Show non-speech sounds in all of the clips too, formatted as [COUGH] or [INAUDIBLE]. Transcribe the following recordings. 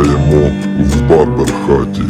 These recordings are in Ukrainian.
Вітаємо в Барберхаті.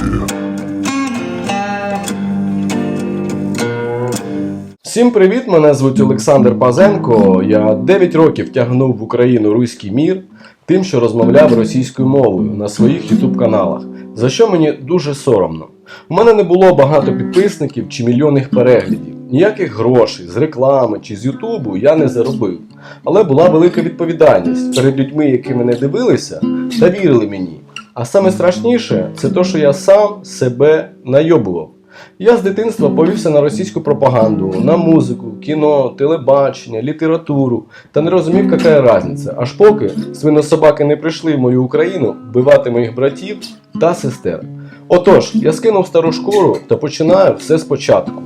Всім привіт! Мене звуть Олександр Пазенко. Я 9 років тягнув в Україну руський мір тим, що розмовляв російською мовою на своїх ютуб каналах, за що мені дуже соромно. У мене не було багато підписників чи мільйонних переглядів. Ніяких грошей з реклами чи з Ютубу я не заробив. Але була велика відповідальність перед людьми, які мене дивилися та вірили мені. А саме страшніше це те, що я сам себе найобував. Я з дитинства повівся на російську пропаганду, на музику, кіно, телебачення, літературу та не розумів, яка різниця, аж поки свинособаки не прийшли в мою Україну вбивати моїх братів та сестер. Отож, я скинув стару шкуру та починаю все спочатку.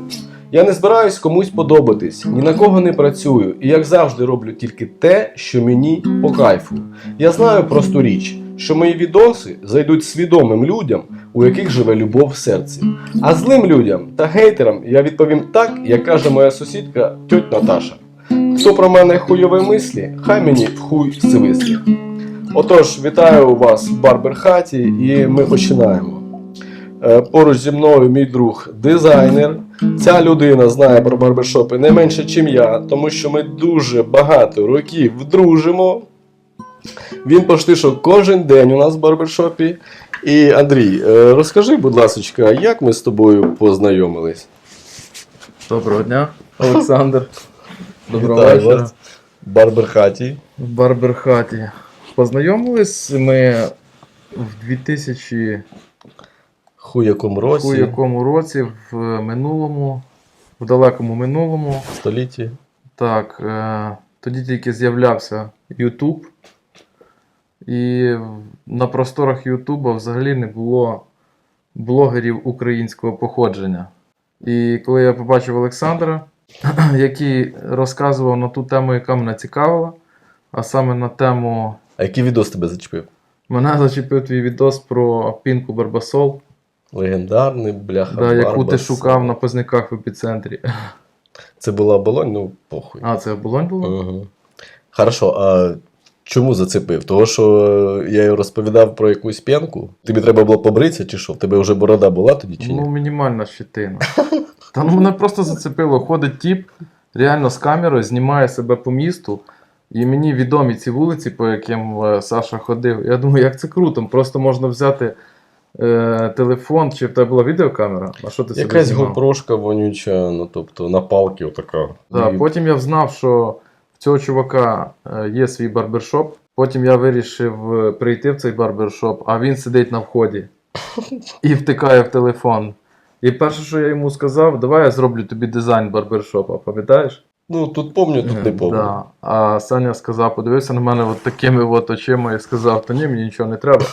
Я не збираюсь комусь подобатись, ні на кого не працюю і як завжди роблю тільки те, що мені по кайфу. Я знаю просту річ, що мої відоси зайдуть свідомим людям, у яких живе любов в серці. А злим людям та гейтерам я відповім так, як каже моя сусідка тьоть Наташа. Хто про мене хуйові мислі, хай мені в хуй сивислі. Отож, вітаю вас в Барберхаті і ми починаємо. Е, Поруч зі мною мій друг дизайнер. Ця людина знає про барбершопи не менше, ніж я, тому що ми дуже багато років дружимо. Він почти що кожен день у нас в барбершопі. І Андрій, е, розкажи, будь ласка, як ми з тобою познайомились? Доброго дня, [LAUGHS] Олександр. Доброго Вітаю вечора. вас в Барберхаті. В Барберхаті. Познайомились ми в 2000 Ху якому році, у якому році, в минулому, в далекому минулому. столітті. Так, е, тоді тільки з'являвся YouTube. І на просторах Ютуба взагалі не було блогерів українського походження. І коли я побачив Олександра, [CLEARS THROAT] який розказував на ту тему, яка мене цікавила, а саме на тему А який відос тебе зачепив? мене зачепив твій відос про пінку Барбасол, Легендарний, бляха. да, яку ти шукав на позниках в епіцентрі. Це була оболонь, ну похуй. А, це оболонь було? Угу. Хорошо, а чому зацепив? Того, що е, я розповідав про якусь п'янку. Тобі треба було побритися, чи що? В тебе вже борода була тоді, чи ні? Ну, мінімальна щетина. Та ну мене просто зацепило. Ходить тіп, реально з камерою, знімає себе по місту. І мені відомі ці вулиці, по яким е, Саша ходив. Я думаю, як це круто. Просто можна взяти е, телефон, чи в тебе була відеокамера? А що ти собі Якась знімав? гопрошка вонюча, ну тобто на палки отака. Да, І- потім я взнав, що цього чувака е, є свій барбершоп. Потім я вирішив е, прийти в цей барбершоп, а він сидить на вході і втикає в телефон. І перше, що я йому сказав, давай я зроблю тобі дизайн барбершопа, пам'ятаєш? Ну тут помню, тут не помню. Да. А Саня сказав, подивився на мене от такими от очима і сказав, та ні, мені нічого не треба.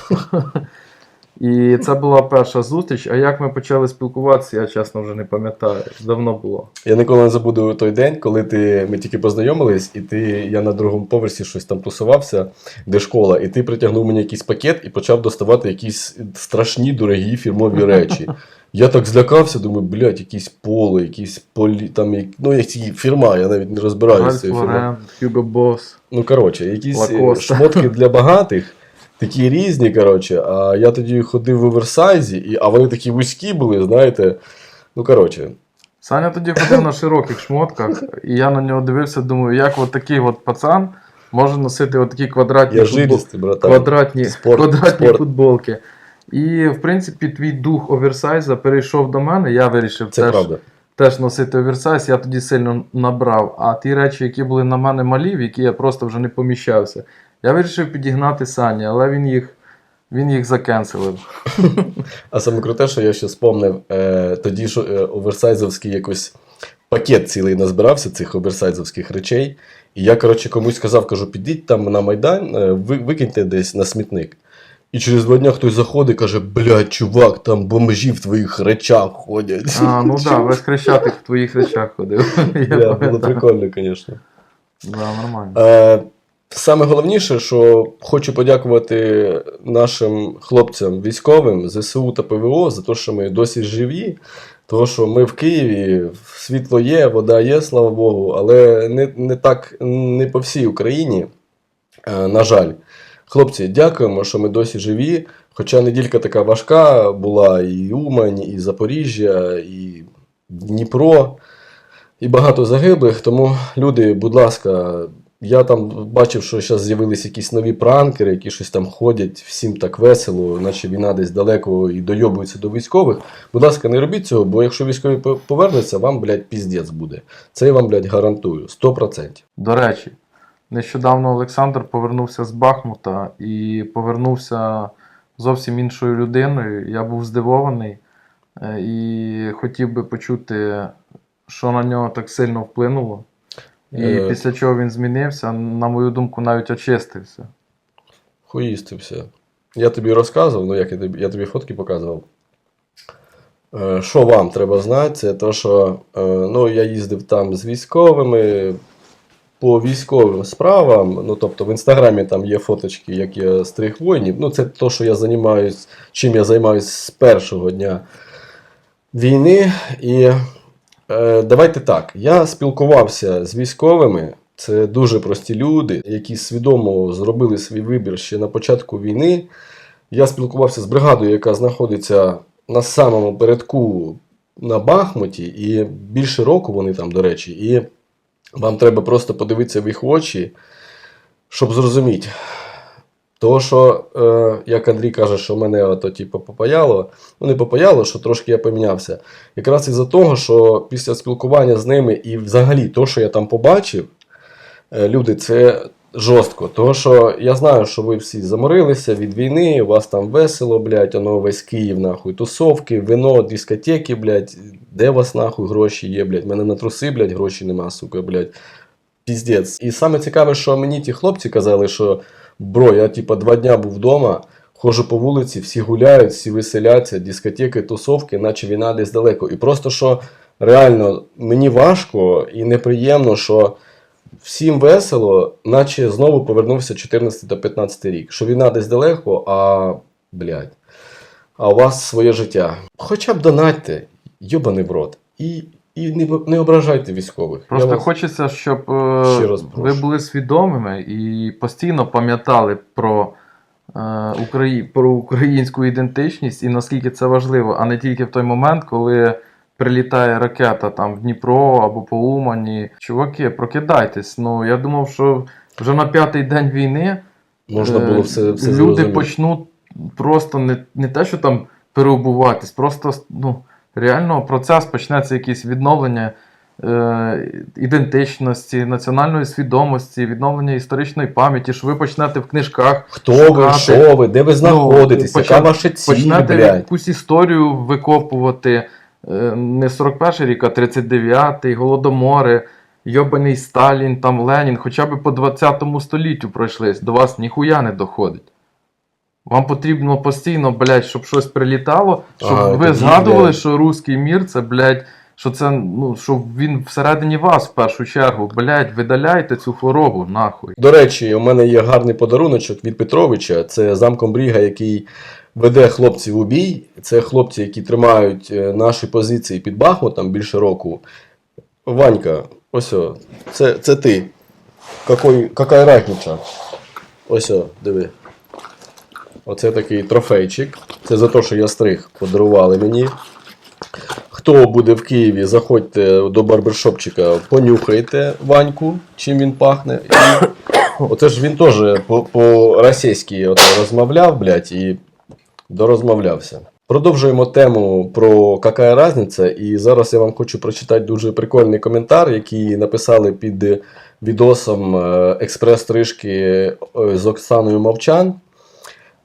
І це була перша зустріч. А як ми почали спілкуватися, я чесно вже не пам'ятаю. Давно було. Я ніколи не забуду той день, коли ти, ми тільки познайомились, і ти, я на другому поверсі щось там тусувався, де школа, і ти притягнув мені якийсь пакет і почав доставати якісь страшні дорогі фірмові речі. Я так злякався, думаю, блядь, якісь поле, якісь полі, там, як- ну, які фірма, я навіть не розбираюся Hugo Boss. Ну, коротше, якісь е, Лакоста. шмотки для багатих, такі різні, коротше. А я тоді ходив в оверсайзі, і, а вони такі вузькі були, знаєте. Ну, коротше, Саня тоді ходив на широких шмотках, і я на нього дивився, думаю, як от такий от пацан може носити от такі квадратні, я футбол- жилістий, братан. квадратні, Спорт, квадратні спорт. футболки. І, в принципі, твій дух оверсайза перейшов до мене. Я вирішив Це теж, правда. теж носити оверсайз. Я тоді сильно набрав. А ті речі, які були на мене малі, в які я просто вже не поміщався, я вирішив підігнати Сані, але він їх, він їх закенселив. А саме круте, що я ще спомнив, е, тоді що е, оверсайзовський якось пакет цілий назбирався цих оверсайзовських речей. І я, коротше, комусь сказав, кажу, підіть там на Майдан, е, ви, викиньте десь на смітник. І через два дня хтось заходить і каже, блядь, чувак, там бомжі в твоїх речах ходять. А, ну так, да, весь хрещатик в твоїх речах ходив. [LAUGHS] Я Бля, було пам'ятаю. прикольно, звісно. Да, нормально. Е, саме головніше, що хочу подякувати нашим хлопцям військовим, ЗСУ та ПВО за те, що ми досі живі. Тому що ми в Києві, світло є, вода є, слава Богу, але не, не так не по всій Україні, е, на жаль. Хлопці, дякуємо, що ми досі живі. Хоча неділька така важка була і Умань, і Запоріжжя, і Дніпро, і багато загиблих. Тому, люди, будь ласка, я там бачив, що зараз з'явились якісь нові пранкери, які щось там ходять, всім так весело, наче війна десь далеко і дойобуються до військових. Будь ласка, не робіть цього, бо якщо військові повернуться, вам, блядь, піздець буде. Це я вам, блядь, гарантую. 100%. До речі, нещодавно Олександр повернувся з Бахмута і повернувся зовсім іншою людиною. Я був здивований е, і хотів би почути, що на нього так сильно вплинуло. І Е. після чого він змінився, на мою думку, навіть очистився. Хуїстився. Я тобі розказував, ну як я тобі, я тобі фотки показував. Е, Що вам треба знати, це те, що е, ну, я їздив там з військовими по військовим справам. Ну, тобто в інстаграмі там є фоточки, як я стриг воїнів. Ну, це те, що я займаюсь, чим я займаюсь з першого дня війни. І давайте так. Я спілкувався з військовими. Це дуже прості люди, які свідомо зробили свій вибір ще на початку війни. Я спілкувався з бригадою, яка знаходиться на самому передку на Бахмуті, і більше року вони там, до речі, і вам треба просто подивитися в їх очі, щоб зрозуміти. Того, що, е, як Андрій каже, що мене ото, типу, попаяло, ну не попаяло, що трошки я помінявся. Якраз із-за того, що після спілкування з ними і взагалі то, що я там побачив, е, люди, це жорстко. Тому що я знаю, що ви всі заморилися від війни, у вас там весело, блядь, оно весь Київ, нахуй, тусовки, вино, дискотеки, блядь, де у вас нахуй гроші є, блядь, мене на труси, блядь, гроші нема, сука, блядь. Піздець. І саме цікаве, що мені ті хлопці казали, що бро, я типа два дня був вдома, ходжу по вулиці, всі гуляють, всі веселяться, дискотеки, тусовки, наче війна десь далеко. І просто що реально мені важко і неприємно, що всім весело, наче знову повернувся 14 та 15 рік. Що війна десь далеко, а блядь, а у вас своє життя. Хоча б донатьте, йобаний в рот. І, і не, не ображайте військових. Просто Я вас- хочеться, щоб е, ви були свідомими і постійно пам'ятали про, е, Украї... про українську ідентичність і наскільки це важливо, а не тільки в той момент, коли прилітає ракета там в Дніпро або по Умані. Чуваки, прокидайтесь. Ну я думав, що вже на п'ятий день війни Можна е, було все, все люди зрозуміти. почнуть просто не, не те, що там переобуватись, просто ну, реально процес почнеться якесь відновлення е, ідентичності, національної свідомості, відновлення історичної пам'яті, що ви почнете в книжках Хто ви, що ви, де ви знаходитесь, почат- яка ваша ціль, почнете блядь? якусь історію викопувати. е, Не 41 рік, а 39-й, Голодомори, Йобаний Сталін, там Ленін, хоча б по 20 століттю пройшлись, до вас ніхуя не доходить. Вам потрібно постійно, блядь, щоб щось прилітало, щоб А, ви тоді, згадували, блядь. що руський мір це, блядь, що це, ну, що він всередині вас в першу чергу, блядь, видаляйте цю хворобу, нахуй. До речі, у мене є гарний подаруночок від Петровича. Це замком Бріга, який веде хлопців у бій. Це хлопці, які тримають е, наші позиції під Бахмутом більше року. Ванька, ось о, це, це ти. Какой, какая разниця? Ось о, диви. Оце такий трофейчик. Це за те, що я стриг, подарували мені. Хто буде в Києві, заходьте до барбершопчика, понюхайте Ваньку, чим він пахне. І оце ж він теж по- по-російськи розмовляв, блядь, і дорозмовлявся. Продовжуємо тему про какая разниця, і зараз я вам хочу прочитати дуже прикольний коментар, який написали під відосом е, експрес-стрижки е, з Оксаною Мовчан.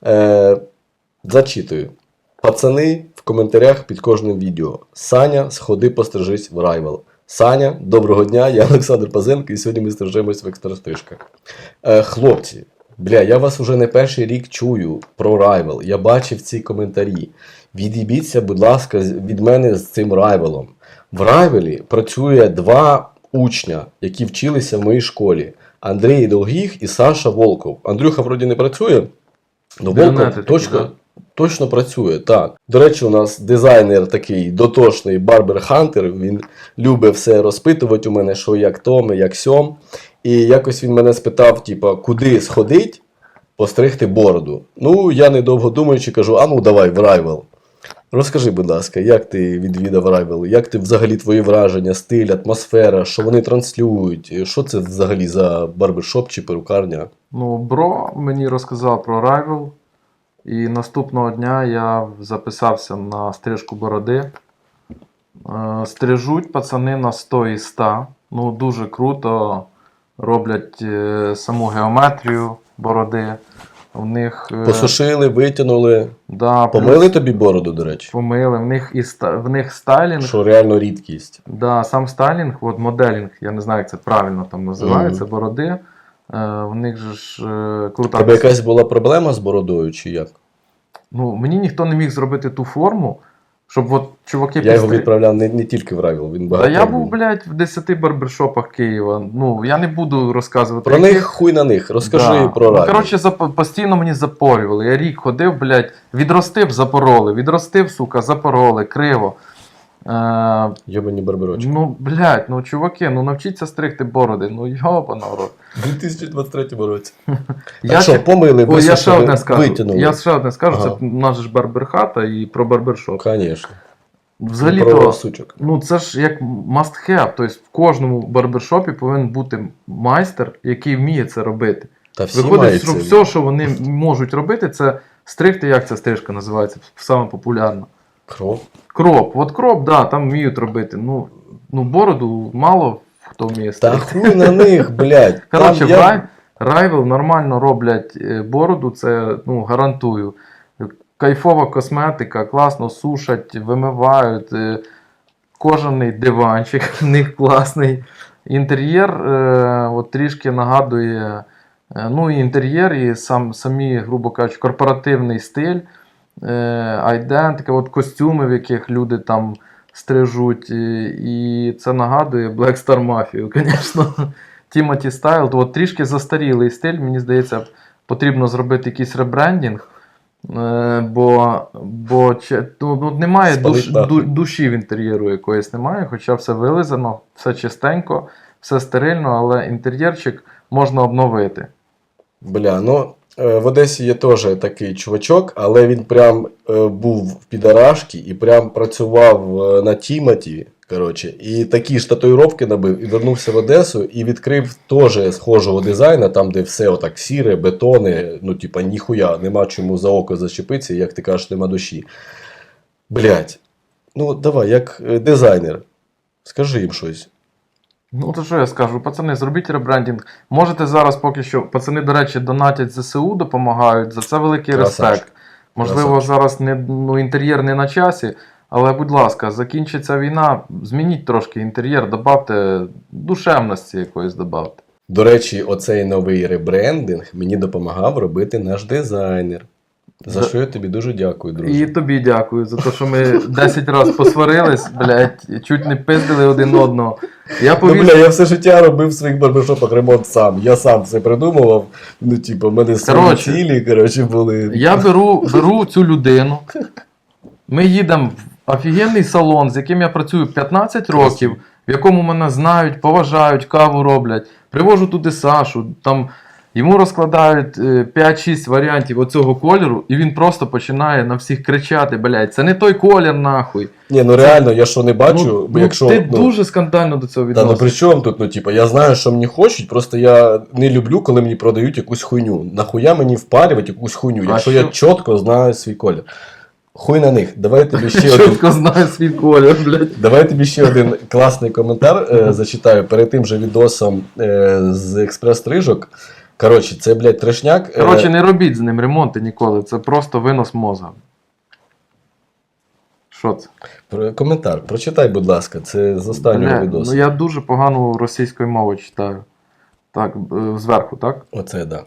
Е, зачитую. Пацани в коментарях під кожним відео. Саня, сходи пострижись в райвел. Саня, доброго дня, я Олександр Пазенко, і сьогодні ми стрижемось в екстрастрижках. Е, хлопці, бля, я вас уже не перший рік чую про райвел. Я бачив ці коментарі. Від'їбіться, будь ласка, від мене з цим райвелом. В райвелі працює два учня, які вчилися в моїй школі: Андрій Долгих і Саша Волков. Андрюха вроді не працює. Ну, Волков точно, да? точно працює, так. До речі, у нас дизайнер такий дотошний Барбер Хантер. Він любить все розпитувати у мене, що як том, як сьом. І якось він мене спитав, типа, куди сходить, постригти бороду. Ну, я недовго думаючи, кажу, а ну давай в Rival. Розкажи, будь ласка, як ти відвідав Rival? Як ти взагалі твої враження, стиль, атмосфера, що вони транслюють? Що це взагалі за барбершоп чи перукарня? Ну, бро мені розказав про Rival. І наступного дня я записався на стрижку бороди. Е, Стрижуть пацани на 100 і 100. Ну, дуже круто. Роблять е, саму геометрію бороди. У них. е, Посушили, витягнули, да, плюс помили тобі бороду, до речі. Помили. В них, і в них стайлінг. Що реально рідкість. Да, сам стайлінг, от моделінг, я не знаю, як це правильно там називається, бороди. Е, в них же ж е, крута. тебе якась була проблема з бородою, чи як? Ну, мені ніхто не міг зробити ту форму, щоб от чуваки Я його відправляв не, не тільки в Равіл, він Та я був, блядь, в 10 барбершопах Києва. Ну, я не буду розказувати. Про яких. них хуй на них. Розкажи Да. про Ну, коротше, зап... постійно мені запорювали. Я рік ходив, блядь, відростив, запороли, відростив, сука, запороли, криво. Йобані барберочки. ну, блядь, ну чуваки, ну навчіться стригти бороди. Ну йобана рот. У 2023 році. [LAUGHS] Я що, помили, О, я ще одне скажу. витягнули. Я ще одне скажу, Ага. це у нас ж барберхата і про барбершоп. Звісно. Взагалі то, ну це ж як must have. Тобто в кожному барбершопі повинен бути майстер, який вміє це робити. Та всі Виходить, що все, що вони можуть робити, це стригти, як ця стрижка називається, саме популярна. Кров. Кроп. От кроп, да, там вміють робити. Ну, ну бороду мало хто вміє Та стригти. хуй на них, [LAUGHS] блядь. Коротше, Там в я- Рай- Rival нормально роблять е, бороду, це ну, гарантую. Кайфова косметика, класно сушать, вимивають. е, Кожаний диванчик [LAUGHS] в них класний. Інтер'єр е, от трішки нагадує. е, Ну, і інтер'єр, і сам, самі, грубо кажучи, корпоративний стиль, айдентика, от костюми, в яких люди там стрижуть. І, це нагадує Black Star Mafia, звісно. [LAUGHS] Тімоті Стайл, от трішки застарілий стиль, мені здається, потрібно зробити якийсь ребрендінг. Е, бо бо ну, ну, немає Спалить душ, ду, душі в інтер'єру якоїсь немає, хоча все вилизано, все чистенько, все стерильно, але інтер'єрчик можна обновити. Бля, ну е, в Одесі є теж такий чувачок, але він прям е, був в підарашки і прям працював е, на Тімоті. Коротше, і такі ж татуїровки набив, і вернувся в Одесу і відкрив теж схожого дизайну, там, де все отак сіре, бетони, ну, типа, ніхуя, нема чому за око зачепитися, як ти кажеш, нема душі. Блять. Ну, давай, як е, дизайнер, скажи їм щось. Ну, то що я скажу, пацани, зробіть ребрендінг. Можете зараз поки що, пацани, до речі, донатять ЗСУ, допомагають. За це великий Красавчик. респект. Можливо, Красавчик. зараз не, ну, інтер'єр не на часі, але, будь ласка, закінчиться війна, змініть трошки інтер'єр, добавте душевності якоїсь добавте. До речі, оцей новий ребрендинг мені допомагав робити наш дизайнер. За що я тобі дуже дякую, друже. І тобі дякую за те, що ми 10 разів посварились, блядь, чуть не пиздили один одного. Я Ну, бля, я все життя робив в своїх барбершопах ремонт сам. Я сам все придумував. Ну, типу, в мене свої Коротше, цілі, коротше, були. Я беру, беру цю людину. Ми їдемо в офігенний салон, з яким я працюю 15 років, в якому мене знають, поважають, каву роблять. Привожу туди Сашу, там йому розкладають е, 5-6 варіантів оцього кольору, і він просто починає на всіх кричати: блядь, це не той колір, нахуй. Ні, ну реально, я що не бачу, ну, бо якщо. ти ну, дуже скандально до цього Та ну при чому тут? Ну, типу, я знаю, що мені хочуть, просто я не люблю, коли мені продають якусь хуйню. Нахуя мені впарювати якусь хуйню, А якщо що? я чітко знаю свій колір. Хуй на них. Давай тобі ще один. Чітко знаю свій колір, блядь. Давай тобі ще один класний коментар е, зачитаю перед тим же відосом е, з експрес-стрижок. Коротше, це, блядь, трешняк. Е, Коротше, не робіть з ним ремонти ніколи, це просто винос мозга. Що це? про- коментар, прочитай, будь ласка, це з останнього Бля, відосу. Ну я дуже погану російською мовою читаю. Так, е, зверху, так? Оце, да.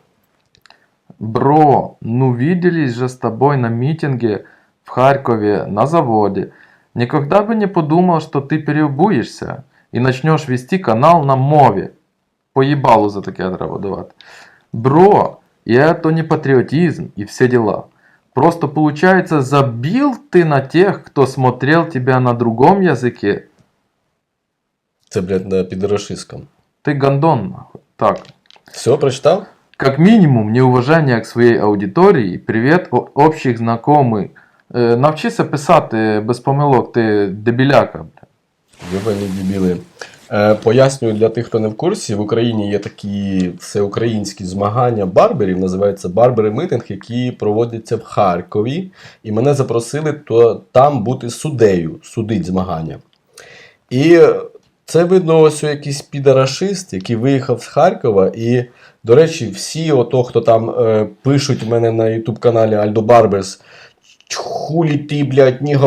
Бро, ну виделись же с тобой на митинге в Харькове на заводе. Никогда бы не подумал, что ты переобуешься и начнешь вести канал на мове. Поебалу за таке треба давати. Бро, и это не патриотизм и все дела. Просто получается, забил ты на тех, кто смотрел тебя на другом языке. Це, блядь, на підрашистському. Ты гандон, нахуй. Так. Все, прочитав? Как минимум, неуваження к своїй аудиторії, привіт о- общих знайомих. Е, навчися писати без помилок, ти дебіляка. бля. Йобані дебіли. Е, пояснюю для тих, хто не в курсі, в Україні є такі всеукраїнські змагання барберів, називаються барбери митинг, які проводяться в Харкові. І мене запросили то, там бути суддею, судить змагання. І це видно, ось якийсь підарашист, який виїхав з Харкова. І, до речі, всі, ото, хто там е, пишуть в мене на YouTube каналі Альдо Барберс, хулі ти, блядь, не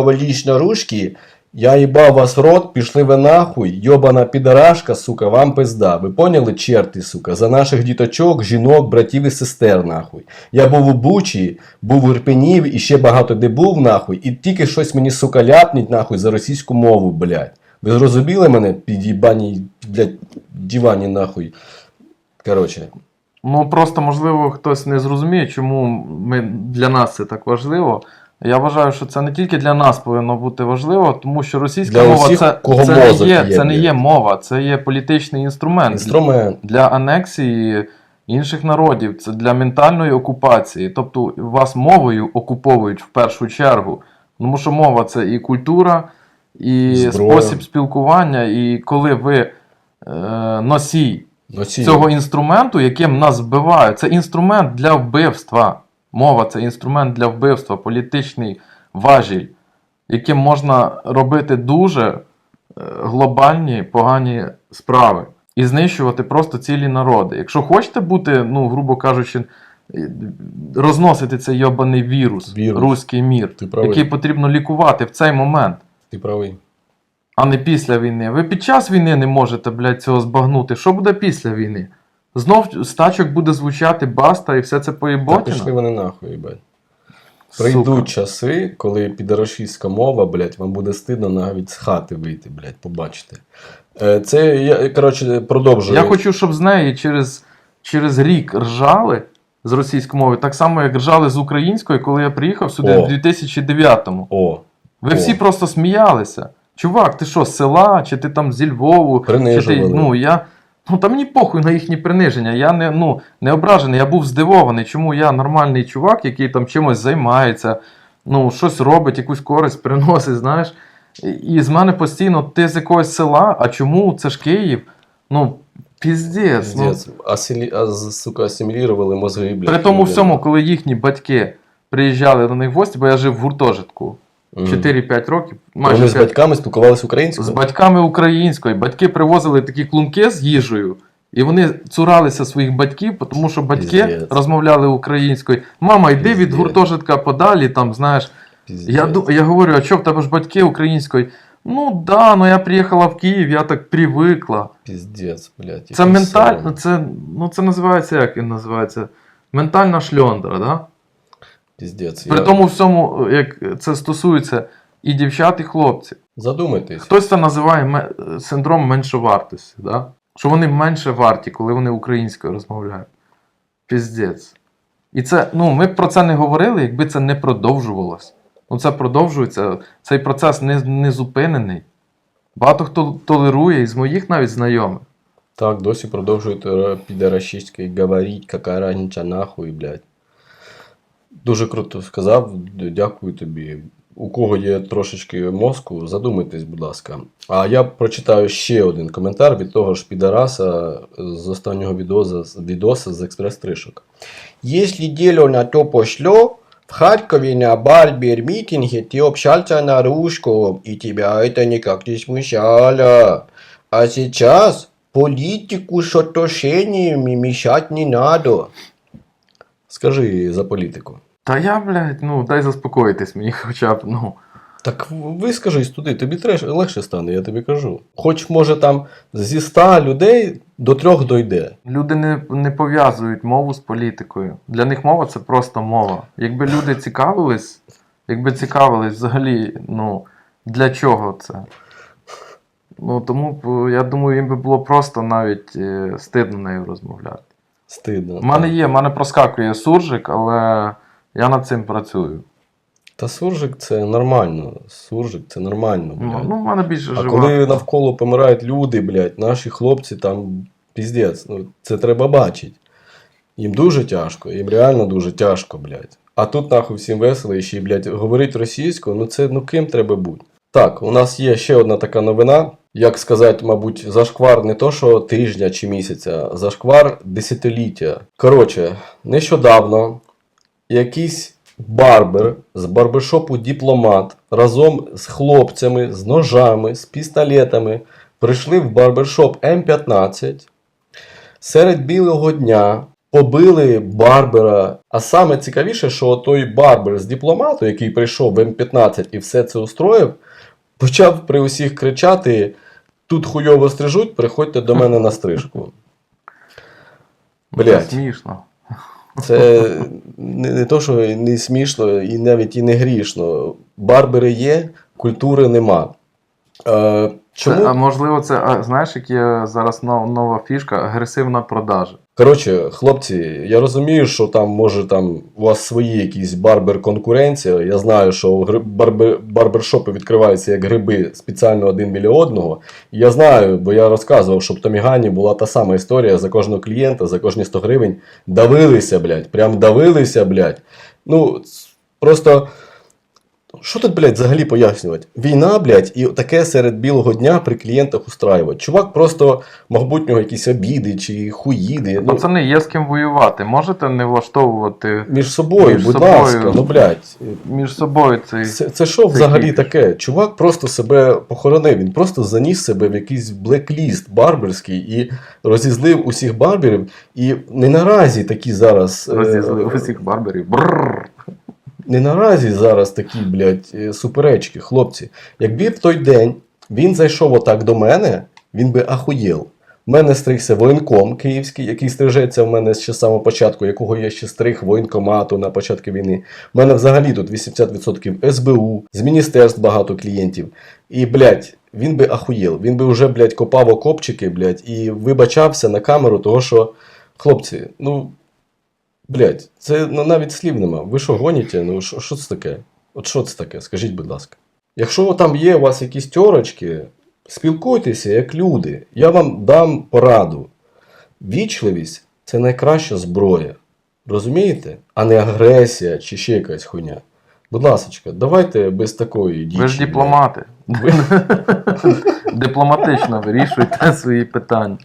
на русский, я їбав вас рот, пішли ви нахуй, йобана підарашка, сука, вам пизда. Ви поняли, черти, сука, за наших діточок, жінок, братів і сестер, нахуй. Я був у Бучі, був у Ірпені і ще багато де був, нахуй, і тільки щось мені, сука, ляпніть, нахуй, за російську мову, блядь. Ви зрозуміли мене, під'їбані, блядь, дівані, нахуй. Коротше, Ну просто можливо хтось не зрозуміє, чому ми, для нас це так важливо. Я вважаю, що це не тільки для нас повинно бути важливо, тому що російська Для мова усіх, це, кого це, не є, є, це не є мова, це є політичний інструмент інструмент. для анексії інших народів, це для ментальної окупації. Тобто вас мовою окуповують в першу чергу. Тому що мова це і культура, і Зброя. спосіб спілкування, і коли ви е, носій Носій. цього інструменту, яким нас вбивають. Це інструмент для вбивства. Мова це інструмент для вбивства, політичний важіль, яким можна робити дуже е, глобальні погані справи і знищувати просто цілі народи. Якщо хочете бути, ну, грубо кажучи, е, розносити цей йобаний вірус, Вірус. руський мір, який потрібно лікувати в цей момент. Ти правий. А не після війни. Ви під час війни не можете, блядь, цього збагнути. Що буде після війни? Знов з тачок буде звучати баста і все це Та поїботіна? пішли вони нахуй, їбать. Прийдуть часи, коли підрашистська мова, блядь, вам буде стидно навіть з хати вийти, блядь, побачите. Е, Це я, коротше, продовжую. Я хочу, щоб з неї через, через рік ржали з російської мови, так само, як ржали з української, коли я приїхав сюди О. в 2009-му. О, Ви О. всі просто сміялися. Чувак, ти що, з села, чи ти там зі Львову, чи ти, принижували. ну, я, ну та мені похуй на їхні приниження. Я не, ну, не ображений, я був здивований, чому я нормальний чувак, який там чимось займається, ну, щось робить, якусь користь приносить, знаєш. І, з мене постійно ти з якогось села, а чому це ж Київ? Ну, піздець. Ну, Асилі... А, сука, асимілірували мозги, блядь. при тому всьому, коли їхні батьки приїжджали до них в гості, бо я жив в гуртожитку. 4-5 років, майже Вони з 5 батьками спілкувалися українською? з батьками українською. Батьки привозили такі клунки з їжею, і вони цуралися своїх батьків, тому що батьки Піздець. розмовляли українською. Мама, йди від гуртожитка подалі, там, знаєш. Піздець. Я, я говорю, а що в тебе ж батьки українською? Ну да, ну я приїхала в Київ, я так привикла. Піздець, блядь. Це ментально, це, ну це називається як він називається? Ментальна шльондра, да? Піздець. При Я- тому всьому, як це стосується і дівчат, і хлопців. Задумайтесь. Хтось це називає синдром меншовартості, да? що вони менше варті, коли вони українською розмовляють. Піздець. І це, ну, ми б про це не говорили, якби це не продовжувалось. Ну, це продовжується, цей процес не, не зупинений. Багато хто толерує, із моїх навіть знайомих. Так, досі продовжують ра- підарашистською говорить, яка разниця нахуй, блядь. Дуже круто сказав, дякую тобі. У кого є трошечки мозку, задумайтесь, будь ласка. А я прочитаю ще один коментар від того ж підараса з останнього відоса, відоса з експрес-тришок. Если дело на то пошло, в Харькове на барбер-митинге ты общался на русском, и тебя это никак не смущало. А сейчас политику с отношениями мешать не надо. Скажи за політику. Та я, блядь, ну дай заспокоїтись мені хоча б, ну. Так вискажись туди, тобі треш, легше стане, я тобі кажу. Хоч може там зі ста людей до трьох дойде. Люди не, не пов'язують мову з політикою. Для них мова це просто мова. Якби люди цікавились, якби цікавились взагалі, ну, для чого це? Ну, тому я думаю, їм би було просто навіть е, стидно нею розмовляти. Стидно. У мене є, в мене проскакує суржик, але я над цим працюю. Та суржик це нормально. Суржик це нормально, Ну, блядь. ну в мене більше а жива. коли навколо помирають люди, блядь, наші хлопці там піздець, ну це треба бачити. Їм дуже тяжко, їм реально дуже тяжко, блядь. А тут нахуй всім весело і ще й, блядь, говорить російською, ну це ну ким треба бути. Так, у нас є ще одна така новина. Як сказати, мабуть, зашквар не то, що тижня чи місяця, зашквар десятиліття. Коротше, нещодавно якийсь барбер з барбершопу Дипломат разом з хлопцями, з ножами, з пістолетами прийшли в барбершоп М15 серед білого дня. Побили барбера. А саме цікавіше, що той барбер з дипломату, який прийшов в М15 і все це устроїв, почав при усіх кричати: тут хуйово стрижуть, приходьте до мене на стрижку. Це смішно. Це не, не то, що не смішно і навіть і не грішно. Барбери є, культури нема. Е, чому? Це, а можливо, це а, знаєш, як є зараз нов- нова фішка агресивна продажа. Коротше, хлопці, я розумію, що там може там у вас свої якісь барбер-конкуренція. Я знаю, що барбер, барбершопи відкриваються як гриби спеціально один біля одного. Я знаю, бо я розказував, що в Томігані була та сама історія за кожного клієнта, за кожні 100 гривень. Давилися, блядь, прям давилися, блядь. Ну, просто. Що тут, блядь, взагалі пояснювати? Війна, блядь, і таке серед білого дня при клієнтах устраювати. Чувак просто, мабуть, нього якісь обіди чи хуїди. Ну, Пацани, є з ким воювати. Можете не влаштовувати між собою, Між будь собою. ласка, ну блядь. між собою цей. Це, це що Це взагалі кіпіш. таке? Чувак просто себе похоронив. Він просто заніс себе в якийсь блекліст барберський і розізлив усіх барберів. І не наразі такі зараз. е, Розізлив усіх барберів. Бррр. Не наразі зараз такі, блядь, е, суперечки, хлопці. Якби в той день він зайшов отак до мене, він би ахуєл. У мене стригся воєнком київський, який стрижеться в мене ще з самого початку, якого я ще стриг воєнкомату на початку війни. У мене взагалі тут 80% СБУ, з міністерств багато клієнтів. І, блядь, він би ахуєл. Він би вже, блядь, копав окопчики, блядь, і вибачався на камеру, того що, хлопці, ну. Блять, це ну, навіть слів нема. Ви що гоніте? Ну що, що це таке? От що це таке? Скажіть, будь ласка. Якщо там є у вас якісь тьорочки, спілкуйтеся як люди. Я вам дам пораду. Вічливість це найкраща зброя. Розумієте? А не агресія чи ще якась хуйня. Будь ласочка, давайте без такої дічі. Ви ж дипломати. [LAUGHS] Дипломатично вирішуйте свої питання.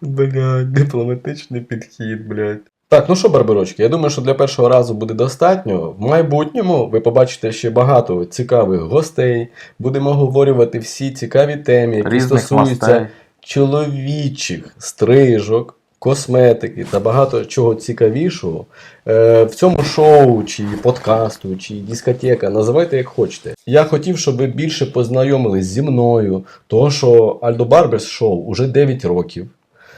Блядь, дипломатичний підхід, блядь. Так, ну що, барберочки, я думаю, що для першого разу буде достатньо. В майбутньому ви побачите ще багато цікавих гостей. Будемо обговорювати всі цікаві теми, які Різних стосуються мастей. чоловічих стрижок, косметики та багато чого цікавішого. Е, в цьому шоу, чи подкасту, чи дискотека, називайте як хочете. Я хотів, щоб ви більше познайомились зі мною, того що Альдо Барберс шоу уже 9 років.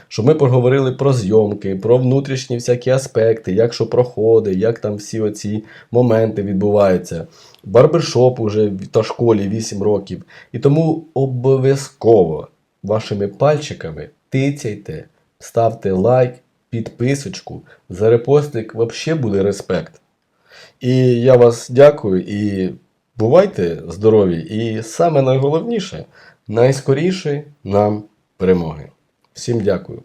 Щоб ми поговорили про зйомки, про внутрішні всякі аспекти, як що проходить, як там всі оці моменти відбуваються. Барбершоп уже та школі 8 років. І тому обов'язково вашими пальчиками тицяйте, ставте лайк, підписочку. За репостик взагалі буде респект. І я вас дякую і бувайте здорові. І саме найголовніше, найскоріше нам перемоги. Всім дякую.